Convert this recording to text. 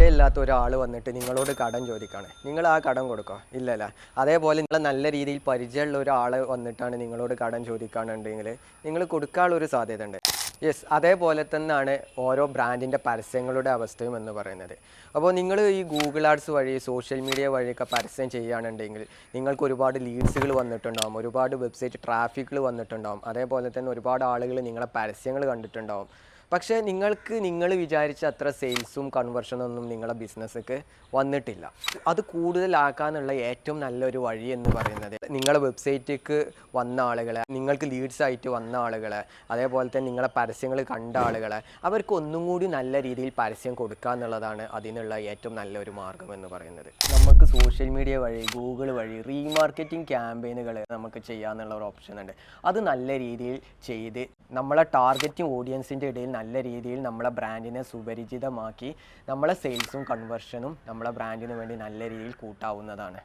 പരിചയമില്ലാത്ത ഒരാൾ വന്നിട്ട് നിങ്ങളോട് കടം ചോദിക്കുകയാണ് നിങ്ങൾ ആ കടം കൊടുക്കോ? ഇല്ലല്ല. അതേപോലെ നിങ്ങൾ നല്ല രീതിയിൽ പരിചയമുള്ള ഒരാൾ വന്നിട്ടാണ് നിങ്ങളോട് കടം ചോദിക്കുകയാണെന്നുണ്ടെങ്കിൽ നിങ്ങൾ കൊടുക്കാനുള്ളൊരു സാധ്യത ഉണ്ട് യെസ് അതേപോലെ തന്നെയാണ് ഓരോ ബ്രാൻഡിന്റെ പരസ്യങ്ങളുടെ അവസ്ഥയും എന്ന് പറയുന്നത്. അപ്പോൾ നിങ്ങൾ ഈ ഗൂഗിൾ ആഡ്സ് വഴി സോഷ്യൽ മീഡിയ വഴിയൊക്കെ പരസ്യം ചെയ്യുകയാണെന്നുണ്ടെങ്കിൽ നിങ്ങൾക്ക് ഒരുപാട് ലീഡ്സുകൾ വന്നിട്ടുണ്ടാവും ഒരുപാട് വെബ്സൈറ്റ് ട്രാഫിക്കുകൾ വന്നിട്ടുണ്ടാവും. അതേപോലെ തന്നെ ഒരുപാട് ആളുകൾ നിങ്ങളെ പരസ്യങ്ങൾ കണ്ടിട്ടുണ്ടാവും. പക്ഷേ നിങ്ങൾക്ക് നിങ്ങൾ വിചാരിച്ച അത്ര സെയിൽസും കൺവേർഷനൊന്നും നിങ്ങളുടെ ബിസിനസ്സൊക്കെ വന്നിട്ടില്ല. അത് കൂടുതലാക്കാനുള്ള ഏറ്റവും നല്ലൊരു വഴി എന്ന് പറയുന്നത് നിങ്ങളുടെ വെബ്സൈറ്റിലേക്ക് വന്ന ആളുകളെ നിങ്ങൾക്ക് ലീഡ്സ് ആയിട്ട് വന്ന ആളുകളെ അതേപോലെ തന്നെ നിങ്ങളെ പരസ്യങ്ങൾ കണ്ട ആളുകളെ അവർക്ക് ഒന്നും കൂടി നല്ല രീതിയിൽ പരസ്യം കൊടുക്കുക എന്നുള്ളതാണ് അതിനുള്ള ഏറ്റവും നല്ലൊരു മാർഗം എന്ന് പറയുന്നത്. നമുക്ക് സോഷ്യൽ മീഡിയ വഴി ഗൂഗിൾ വഴി റീമാർക്കറ്റിംഗ് ക്യാമ്പയിനുകൾ നമുക്ക് ചെയ്യാമെന്നുള്ള ഒരു ഓപ്ഷൻ ഉണ്ട്. അത് നല്ല രീതിയിൽ ചെയ്ത് നമ്മളെ ടാർഗറ്റിംഗ് ഓഡിയൻസിന്റെ ഇടയിൽ നല്ല രീതിയിൽ നമ്മളെ ബ്രാൻഡിനെ സുപരിചിതമാക്കി നമ്മളെ സെയിൽസും കൺവേർഷനും നമ്മളെ ബ്രാൻഡിന് വേണ്ടി നല്ല രീതിയിൽ കൂട്ടാവുന്നതാണ്.